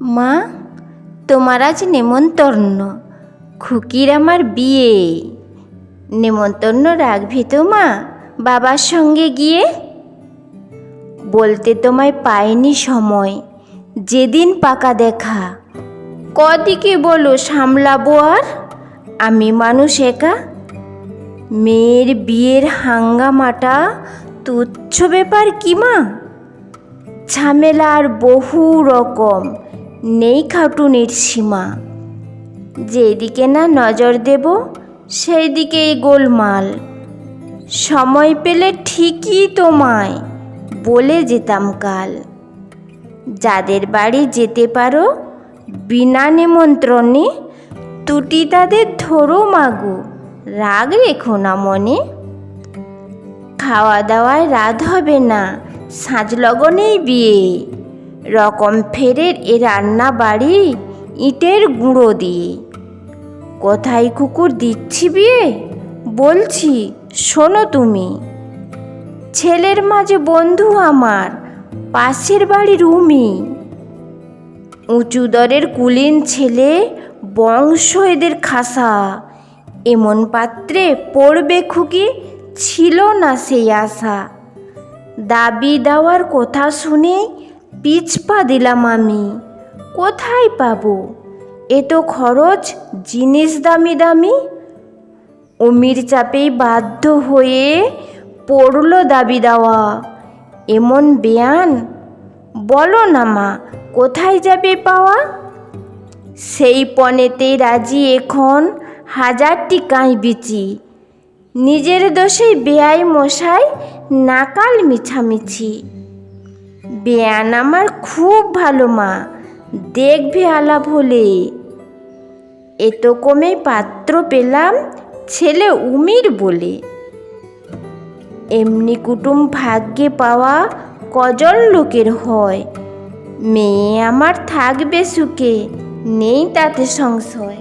মা, তোমার আজ নেমন্তন্ন। খুকির আমার বিয়ে। নেমন্তন্ন রাখবি তো মা, বাবার সঙ্গে গিয়ে? বলতে তোমায় পাইনি সময়, যেদিন পাকা দেখা। কদিকে বলো সামলাবো আর? আমি মানুষ একা। মেয়ের বিয়ের হাঙ্গামাটা তুচ্ছ ব্যাপার কি মা? ঝামেলার বহু রকম। নেই খাটুনির সীমা। যেদিকে না নজর দেব সেই দিকেই গোলমাল। সময় পেলে ঠিকই তোমায় বলে যেতাম কাল। যাদের বাড়ি যেতে পারো, বিনা নিমন্ত্রণে তুটি তাদের ধরো মাগু, রাগ রেখো না মনে। খাওয়া দাওয়ায় রাত হবে না, সাঁজ লগনেই বিয়ে। রকম ফেরের এ রান্না বাড়ি, ইটের গুঁড়ো দিয়ে। কোথায় কুকুর দিচ্ছি বিয়ে? বলছি, শোনো তুমি। ছেলের মাঝে বন্ধু আমার, পাশের বাড়ির রুমি উঁচু দরের কুলীন ছেলে বংশ এদের খাসা। এমন পাত্রে পড়বে খুকি, ছিল না সেই আশা। দাবি দেওয়ার কথা শুনে পিছপা দিলাম আমি। কোথায় পাবো? এত খরচ, জিনিস দামি দামি। অমির চাপেই বাধ্য হয়ে পড়ল দাবি দেওয়া। এমন বেয়ান? বলো না মা, কোথায় যাবে পাওয়া? সেই পনেতে রাজি এখন হাজারটি কাঁই বিচি। নিজের দোষে বেয়াই মশাই, নাকাল মিছামিছি। বেয়ান আমার খুব ভালো মা। দেখবে আলাপ হলে এত কমে পাত্র পেলাম, ছেলে উমির বলে। এমনি কুটুম ভাগ্যে পাওয়া কজন লোকের হয়? মেয়ে আমার থাকবে সুখে, নেই তাতে সংশয়।